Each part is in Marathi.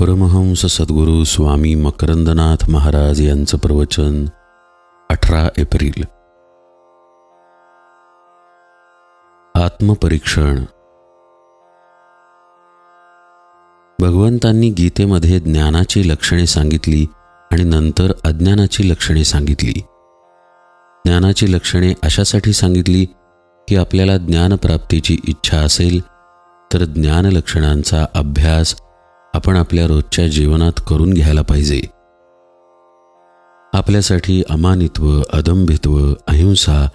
परमहंस सद्गुरू स्वामी मकरंदनाथ महाराज यांचं प्रवचन अठरा एप्रिल. आत्मपरीक्षण. भगवंतांनी गीतेमध्ये ज्ञानाची लक्षणे सांगितली आणि नंतर अज्ञानाची लक्षणे सांगितली. ज्ञानाची लक्षणे अशासाठी सांगितली की आपल्याला ज्ञानप्राप्तीची इच्छा असेल तर ज्ञान लक्षणांचा अभ्यास आपण आपल्या रोजच्या जीवनात करून घ्यायला पाहिजे. आपल्यासाठी अमानित्व अदंभित्व अहिंसा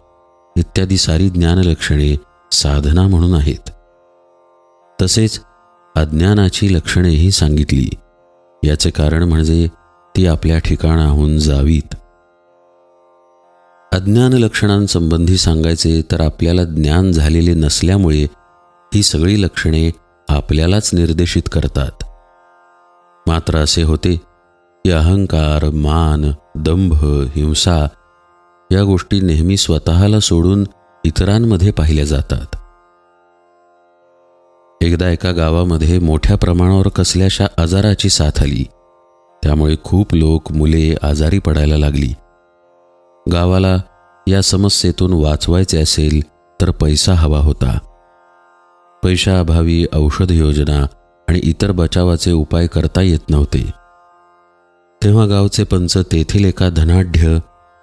इत्यादी सारी ज्ञानलक्षणे साधना म्हणून आहेत. तसेच अज्ञानाची लक्षणेही सांगितली. याचे कारण म्हणजे ती आपल्या ठिकाणाहून जावीत. अज्ञान लक्षणांसंबंधी सांगायचे तर आपल्याला ज्ञान झालेले नसल्यामुळे ही सगळी लक्षणे आपल्यालाच निर्देशित करतात. मात्र असे होते की अहंकार मान दंभ हिंसा या गोष्टी नेहमी स्वतःला सोडून इतरांमध्ये पाहिल्या जातात. एकदा एका गावामध्ये मोठ्या प्रमाणावर कसल्याशा आजाराची साथ आली. त्यामुळे खूप लोक मुले आजारी पडायला लागली. गावाला या समस्येतून वाचवायचे असेल तर पैसा हवा होता. पैशाअभावी औषध योजना आणि इतर बचावाचे उपाय करता येत नव्हते. तेव्हा गावचे पंच तेथील एका धनाढ्य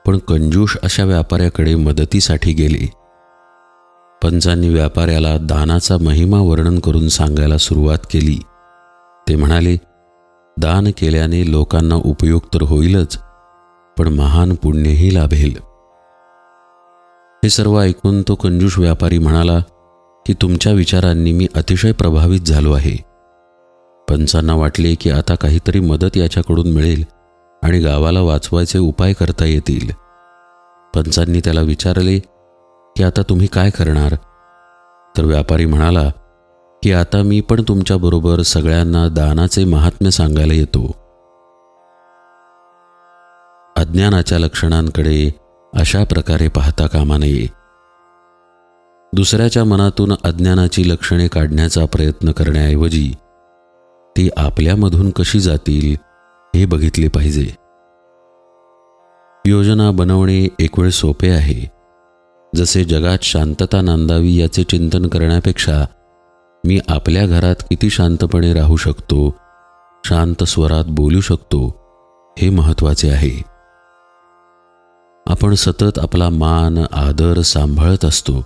पण कंजूष अशा व्यापाऱ्याकडे मदतीसाठी गेले. पंचांनी व्यापाऱ्याला दानाचा महिमा वर्णन करून सांगायला सुरुवात केली. ते म्हणाले दान केल्याने लोकांना उपयोग तर होईलच पण महान पुण्यही लाभेल. हे सर्व ऐकून तो कंजूष व्यापारी म्हणाला की तुमच्या विचारांनी मी अतिशय प्रभावित झालो आहे. पंचांना वाटले की आता काहीतरी मदत याच्याकडून मिळेल आणि गावाला वाचवायचे उपाय करता येतील. पंचांनी त्याला विचारले की आता तुम्ही काय करणार? तर व्यापारी म्हणाला की आता मी पण तुमच्याबरोबर सगळ्यांना दानाचे महात्म्य सांगायला येतो. अज्ञानाच्या लक्षणांकडे अशा प्रकारे पाहता कामा नये. दुसऱ्याच्या मनातून अज्ञानाची लक्षणे काढण्याचा प्रयत्न करण्याऐवजी ती आपल्यामधून कशी जातील हे बघितले पाहिजे. योजना बनवणे एक वेळ सोपे आहे. जसे जगात शांतता नांदावी याचे चिंतन करण्यापेक्षा मी आपल्या घरात किती शांतपणे राहू शकतो शांत स्वरात बोलू शकतो हे महत्त्वाचे आहे. आपण सतत आपला मान आदर सांभाळत असतो.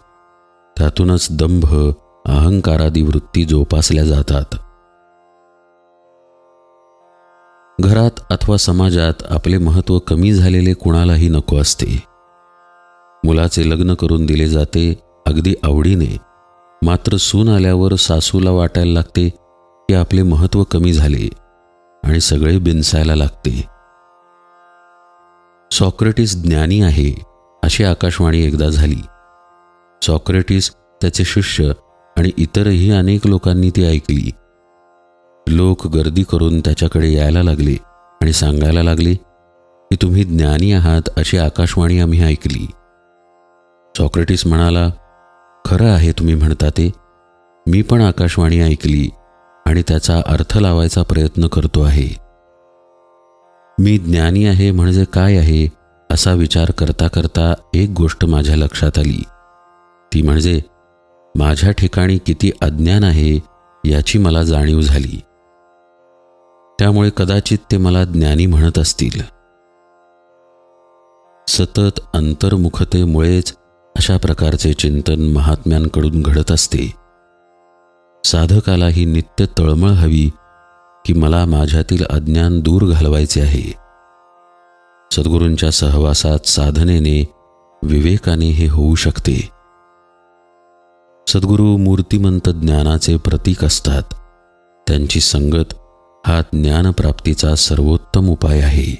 त्यातूनच दंभ अहंकारादी वृत्ती जोपासल्या जातात. घरात अथवा समाजात आपले महत्त्व कमी झालेले कुणालाही नको असते. मुलाचे लग्न करून दिले जाते अगदी आवडीने. मात्र सून आल्यावर सासूला वाटायला लागते की आपले महत्त्व कमी झाले आणि सगळे बिनसायला लागते. सॉक्रेटिस ज्ञानी आहे अशी आकाशवाणी एकदा झाली. सॉक्रेटिस त्याचे शिष्य आणि इतरही अनेक लोकांनी ती ऐकली. लोक गर्दी करून त्याच्याकडे यायला लागले आणि सांगायला लागले की तुम्ही ज्ञानी आहात अशी आकाशवाणी आम्ही ऐकली. सॉक्रेटिस म्हणाला खरं आहे तुम्ही म्हणता ते. मी पण आकाशवाणी ऐकली आणि त्याचा अर्थ लावायचा प्रयत्न करतो आहे. मी ज्ञानी आहे म्हणजे काय आहे असा विचार करता करता एक गोष्ट माझ्या लक्षात आली. ती म्हणजे माझ्या ठिकाणी किती अज्ञान आहे याची मला जाणीव झाली. त्यामुळे कदाचित ते मला ज्ञानी म्हणत असतील. सतत अंतर्मुखतेमुळेच अशा प्रकारचे चिंतन महात्म्यांकडून घडत असते. साधकाला ही नित्य तळमळ हवी की मला माझ्यातील अज्ञान दूर घालवायचे आहे. सद्गुरूंच्या सहवासात साधनेने विवेकाने हे होऊ शकते. सद्गुरू मूर्तिमंत ज्ञानाचे प्रतीक असतात. त्यांची संगत हा ज्ञानप्राप्तीचा सर्वोत्तम उपाय आहे.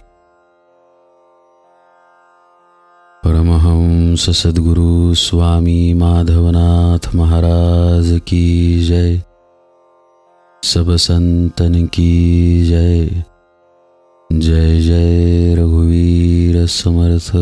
परमहंस सद्गुरु स्वामी माधवनाथ महाराज की जय. सब संतन की जय. जय जय रघुवीर समर्थ.